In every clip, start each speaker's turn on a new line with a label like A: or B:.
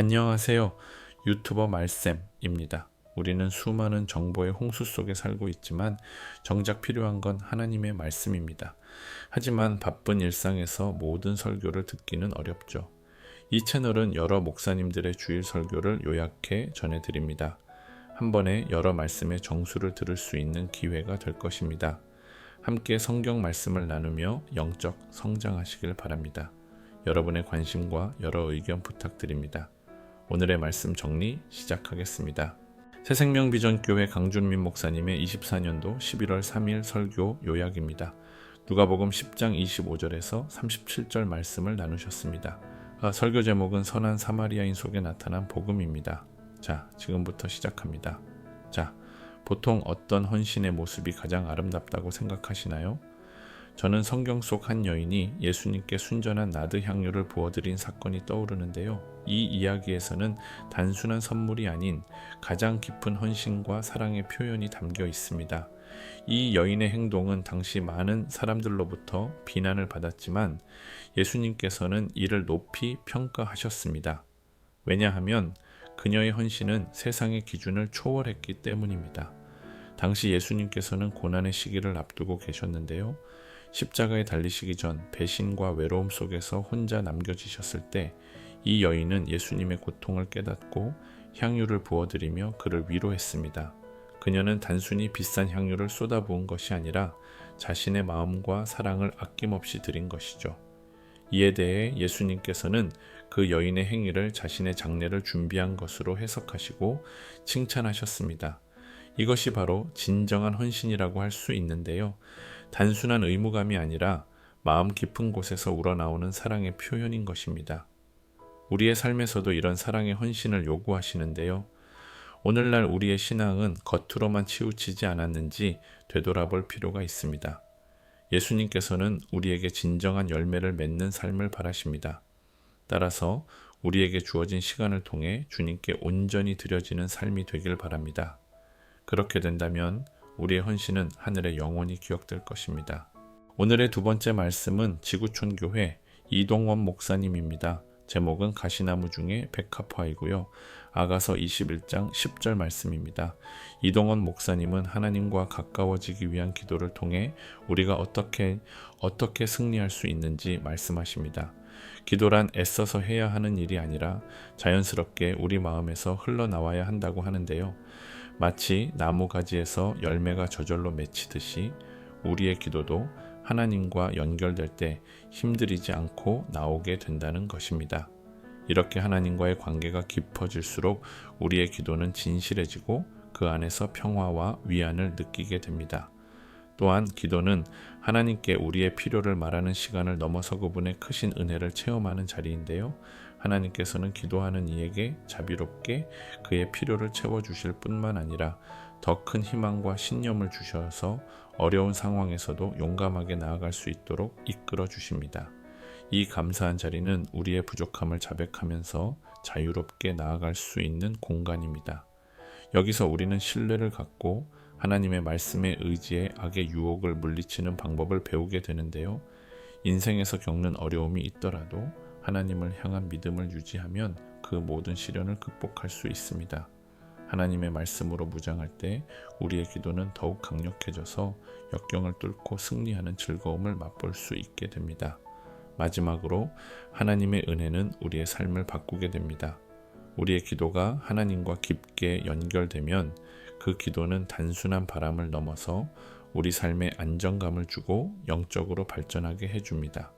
A: 안녕하세요. 유튜버 말쌤입니다. 우리는 수많은 정보의 홍수 속에 살고 있지만 정작 필요한 건 하나님의 말씀입니다. 하지만 바쁜 일상에서 모든 설교를 듣기는 어렵죠. 이 채널은 여러 목사님들의 주일 설교를 요약해 전해드립니다. 한 번에 여러 말씀의 정수를 들을 수 있는 기회가 될 것입니다. 함께 성경 말씀을 나누며 영적 성장하시길 바랍니다. 여러분의 관심과 여러 의견 부탁드립니다. 오늘의 말씀 정리 시작하겠습니다. 새생명비전교회 강준민 목사님의 24년도 11월 3일 설교 요약입니다. 누가복음 10장 25절에서 37절 말씀을 나누셨습니다. 아, 설교 제목은 선한 사마리아인 속에 나타난 복음입니다. 자, 지금부터 시작합니다. 자, 보통 어떤 헌신의 모습이 가장 아름답다고 생각하시나요? 저는 성경 속 한 여인이 예수님께 순전한 나드 향유를 부어드린 사건이 떠오르는데요. 이 이야기에서는 단순한 선물이 아닌 가장 깊은 헌신과 사랑의 표현이 담겨 있습니다. 이 여인의 행동은 당시 많은 사람들로부터 비난을 받았지만 예수님께서는 이를 높이 평가하셨습니다. 왜냐하면 그녀의 헌신은 세상의 기준을 초월했기 때문입니다. 당시 예수님께서는 고난의 시기를 앞두고 계셨는데요. 십자가에 달리시기 전 배신과 외로움 속에서 혼자 남겨지셨을 때 이 여인은 예수님의 고통을 깨닫고 향유를 부어드리며 그를 위로했습니다. 그녀는 단순히 비싼 향유를 쏟아부은 것이 아니라 자신의 마음과 사랑을 아낌없이 드린 것이죠. 이에 대해 예수님께서는 그 여인의 행위를 자신의 장례를 준비한 것으로 해석하시고 칭찬하셨습니다. 이것이 바로 진정한 헌신이라고 할 수 있는데요. 단순한 의무감이 아니라 마음 깊은 곳에서 우러나오는 사랑의 표현인 것입니다. 우리의 삶에서도 이런 사랑의 헌신을 요구하시는데요. 오늘날 우리의 신앙은 겉으로만 치우치지 않았는지 되돌아볼 필요가 있습니다. 예수님께서는 우리에게 진정한 열매를 맺는 삶을 바라십니다. 따라서 우리에게 주어진 시간을 통해 주님께 온전히 드려지는 삶이 되길 바랍니다. 그렇게 된다면 우리의 헌신은 하늘에 영원히 기억될 것입니다. 오늘의 두 번째 말씀은 지구촌 교회 이동원 목사님입니다. 제목은 가시나무 중에 백합화이고요. 아가서 21장 10절 말씀입니다. 이동원 목사님은 하나님과 가까워지기 위한 기도를 통해 우리가 어떻게 어떻게 승리할 수 있는지 말씀하십니다. 기도란 애써서 해야 하는 일이 아니라 자연스럽게 우리 마음에서 흘러나와야 한다고 하는데요. 마치 나무 가지에서 열매가 저절로 맺히듯이 우리의 기도도 하나님과 연결될 때 힘들이지 않고 나오게 된다는 것입니다. 이렇게 하나님과의 관계가 깊어질수록 우리의 기도는 진실해지고 그 안에서 평화와 위안을 느끼게 됩니다. 또한 기도는 하나님께 우리의 필요를 말하는 시간을 넘어서 그분의 크신 은혜를 체험하는 자리인데요. 하나님께서는 기도하는 이에게 자비롭게 그의 필요를 채워주실 뿐만 아니라 더 큰 희망과 신념을 주셔서 어려운 상황에서도 용감하게 나아갈 수 있도록 이끌어 주십니다. 이 감사한 자리는 우리의 부족함을 자백하면서 자유롭게 나아갈 수 있는 공간입니다. 여기서 우리는 신뢰를 갖고 하나님의 말씀에 의지해 악의 유혹을 물리치는 방법을 배우게 되는데요. 인생에서 겪는 어려움이 있더라도 하나님을 향한 믿음을 유지하면 그 모든 시련을 극복할 수 있습니다. 하나님의 말씀으로 무장할 때 우리의 기도는 더욱 강력해져서 역경을 뚫고 승리하는 즐거움을 맛볼 수 있게 됩니다. 마지막으로 하나님의 은혜는 우리의 삶을 바꾸게 됩니다. 우리의 기도가 하나님과 깊게 연결되면 그 기도는 단순한 바람을 넘어서 우리 삶에 안정감을 주고 영적으로 발전하게 해줍니다.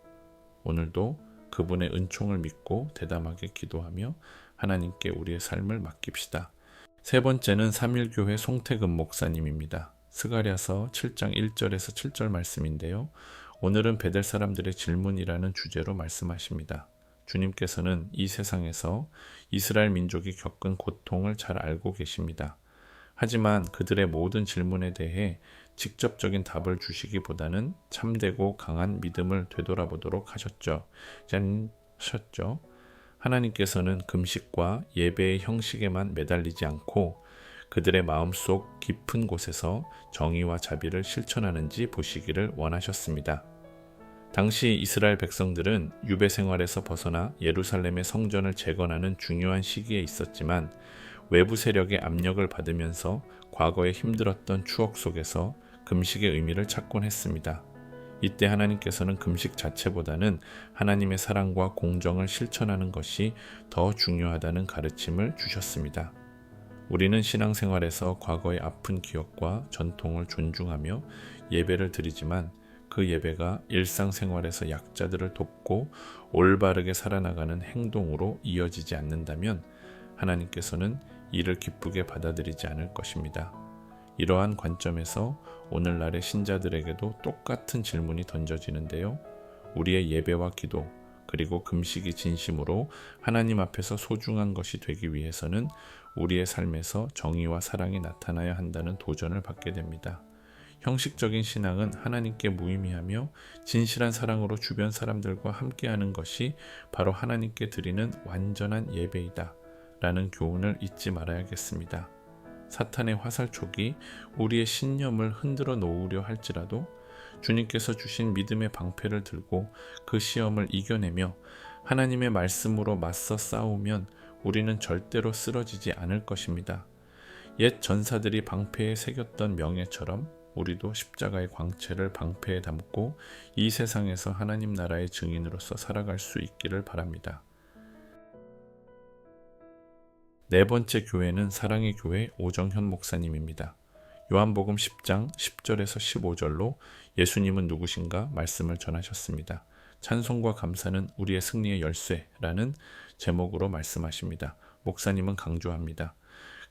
A: 오늘도 그분의 은총을 믿고 대담하게 기도하며 하나님께 우리의 삶을 맡깁시다. 세 번째는 삼일교회 송태근 목사님입니다. 스가랴서 7장 1절에서 7절 말씀인데요. 오늘은 베델 사람들의 질문이라는 주제로 말씀하십니다. 주님께서는 이 세상에서 이스라엘 민족이 겪은 고통을 잘 알고 계십니다. 하지만 그들의 모든 질문에 대해 직접적인 답을 주시기보다는 참되고 강한 믿음을 되돌아보도록 하셨죠. 짠, 셨죠. 하나님께서는 금식과 예배의 형식에만 매달리지 않고 그들의 마음속 깊은 곳에서 정의와 자비를 실천하는지 보시기를 원하셨습니다. 당시 이스라엘 백성들은 유배 생활에서 벗어나 예루살렘의 성전을 재건하는 중요한 시기에 있었지만 외부 세력의 압력을 받으면서 과거에 힘들었던 추억 속에서 금식의 의미를 찾곤 했습니다. 이때 하나님께서는 금식 자체보다는 하나님의 사랑과 공정을 실천하는 것이 더 중요하다는 가르침을 주셨습니다. 우리는 신앙생활에서 과거의 아픈 기억과 전통을 존중하며 예배를 드리지만 그 예배가 일상생활에서 약자들을 돕고 올바르게 살아나가는 행동으로 이어지지 않는다면 하나님께서는 이를 기쁘게 받아들이지 않을 것입니다. 이러한 관점에서 오늘날의 신자들에게도 똑같은 질문이 던져지는데요. 우리의 예배와 기도, 그리고 금식이 진심으로 하나님 앞에서 소중한 것이 되기 위해서는 우리의 삶에서 정의와 사랑이 나타나야 한다는 도전을 받게 됩니다. 형식적인 신앙은 하나님께 무의미하며 진실한 사랑으로 주변 사람들과 함께하는 것이 바로 하나님께 드리는 완전한 예배이다. 라는 교훈을 잊지 말아야겠습니다. 사탄의 화살촉이 우리의 신념을 흔들어 놓으려 할지라도 주님께서 주신 믿음의 방패를 들고 그 시험을 이겨내며 하나님의 말씀으로 맞서 싸우면 우리는 절대로 쓰러지지 않을 것입니다. 옛 전사들이 방패에 새겼던 명예처럼 우리도 십자가의 광채를 방패에 담고 이 세상에서 하나님 나라의 증인으로서 살아갈 수 있기를 바랍니다. 네 번째 교회는 사랑의 교회 오정현 목사님입니다. 요한복음 10장 10절에서 15절로 예수님은 누구신가 말씀을 전하셨습니다. 찬송과 감사는 우리의 승리의 열쇠라는 제목으로 말씀하십니다. 목사님은 강조합니다.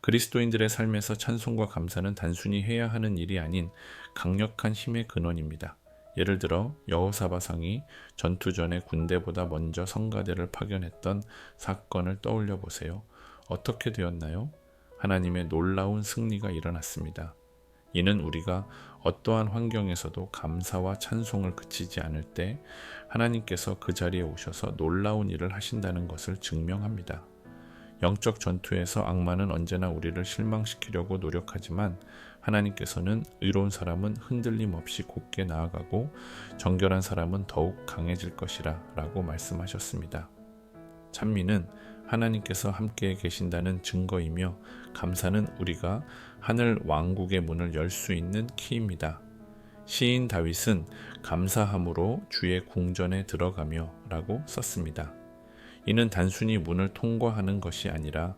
A: 그리스도인들의 삶에서 찬송과 감사는 단순히 해야 하는 일이 아닌 강력한 힘의 근원입니다. 예를 들어 여호사바상이 전투 전에 군대보다 먼저 성가대를 파견했던 사건을 떠올려 보세요. 어떻게 되었나요? 하나님의 놀라운 승리가 일어났습니다. 이는 우리가 어떠한 환경에서도 감사와 찬송을 그치지 않을 때 하나님께서 그 자리에 오셔서 놀라운 일을 하신다는 것을 증명합니다. 영적 전투에서 악마는 언제나 우리를 실망시키려고 노력하지만 하나님께서는 의로운 사람은 흔들림 없이 곧게 나아가고 정결한 사람은 더욱 강해질 것이라 라고 말씀하셨습니다. 찬미는 하나님께서 함께 계신다는 증거이며 감사는 우리가 하늘 왕국의 문을 열 수 있는 키입니다. 시인 다윗은 감사함으로 주의 궁전에 들어가며 라고 썼습니다. 이는 단순히 문을 통과하는 것이 아니라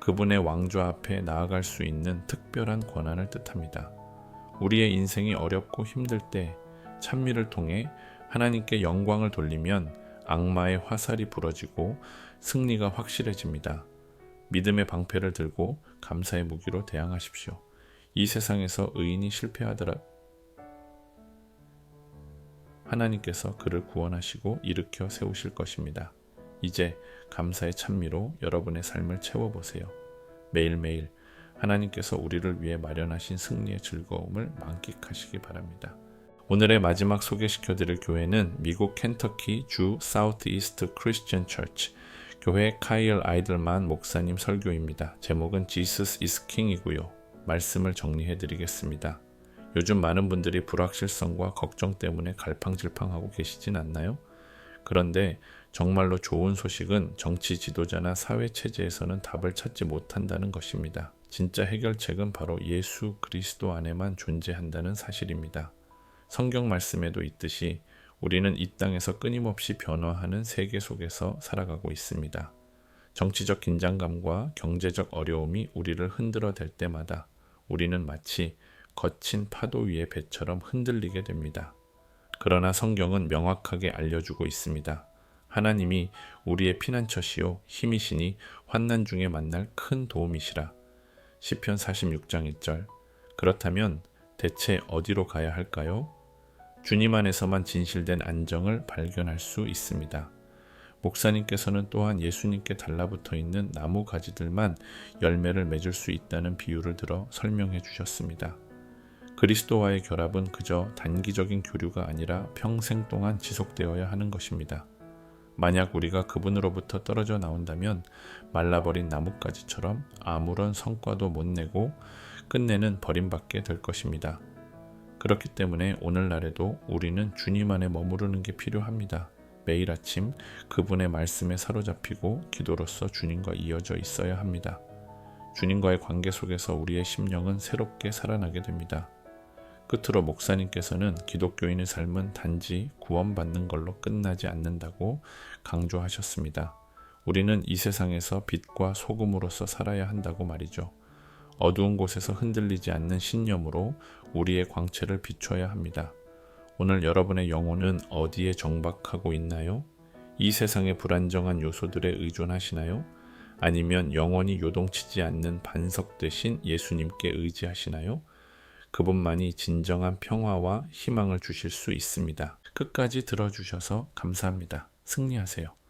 A: 그분의 왕좌 앞에 나아갈 수 있는 특별한 권한을 뜻합니다. 우리의 인생이 어렵고 힘들 때 찬미를 통해 하나님께 영광을 돌리면 악마의 화살이 부러지고 승리가 확실해집니다. 믿음의 방패를 들고 감사의 무기로 대항하십시오. 이 세상에서 의인이 실패하더라 하나님께서 그를 구원하시고 일으켜 세우실 것입니다. 이제 감사의 찬미로 여러분의 삶을 채워보세요. 매일매일 하나님께서 우리를 위해 마련하신 승리의 즐거움을 만끽하시기 바랍니다. 오늘의 마지막 소개시켜 드릴 교회는 미국 켄터키 주 사우트 이스트 크리스천 처치 교회 카일 아이들만 목사님 설교입니다. 제목은 Jesus is King이고요. 말씀을 정리해 드리겠습니다. 요즘 많은 분들이 불확실성과 걱정 때문에 갈팡질팡하고 계시진 않나요? 그런데 정말로 좋은 소식은 정치 지도자나 사회 체제에서는 답을 찾지 못한다는 것입니다. 진짜 해결책은 바로 예수 그리스도 안에만 존재한다는 사실입니다. 성경 말씀에도 있듯이 우리는 이 땅에서 끊임없이 변화하는 세계 속에서 살아가고 있습니다. 정치적 긴장감과 경제적 어려움이 우리를 흔들어 댈 때마다 우리는 마치 거친 파도 위의 배처럼 흔들리게 됩니다. 그러나 성경은 명확하게 알려주고 있습니다. 하나님이 우리의 피난처시요 힘이시니 환난 중에 만날 큰 도움이시라. 시편 46장 1절. 그렇다면 대체 어디로 가야 할까요? 주님 안에서만 진실된 안정을 발견할 수 있습니다. 목사님께서는 또한 예수님께 달라붙어 있는 나무 가지들만 열매를 맺을 수 있다는 비유를 들어 설명해 주셨습니다. 그리스도와의 결합은 그저 단기적인 교류가 아니라 평생 동안 지속되어야 하는 것입니다. 만약 우리가 그분으로부터 떨어져 나온다면 말라버린 나뭇가지처럼 아무런 성과도 못 내고 끝내는 버림받게 될 것입니다. 그렇기 때문에 오늘날에도 우리는 주님 안에 머무르는 게 필요합니다. 매일 아침 그분의 말씀에 사로잡히고 기도로서 주님과 이어져 있어야 합니다. 주님과의 관계 속에서 우리의 심령은 새롭게 살아나게 됩니다. 끝으로 목사님께서는 기독교인의 삶은 단지 구원받는 걸로 끝나지 않는다고 강조하셨습니다. 우리는 이 세상에서 빛과 소금으로서 살아야 한다고 말이죠. 어두운 곳에서 흔들리지 않는 신념으로 우리의 광채를 비춰야 합니다. 오늘 여러분의 영혼은 어디에 정박하고 있나요? 이 세상의 불안정한 요소들에 의존하시나요? 아니면 영원히 요동치지 않는 반석 대신 예수님께 의지하시나요? 그분만이 진정한 평화와 희망을 주실 수 있습니다. 끝까지 들어주셔서 감사합니다. 승리하세요.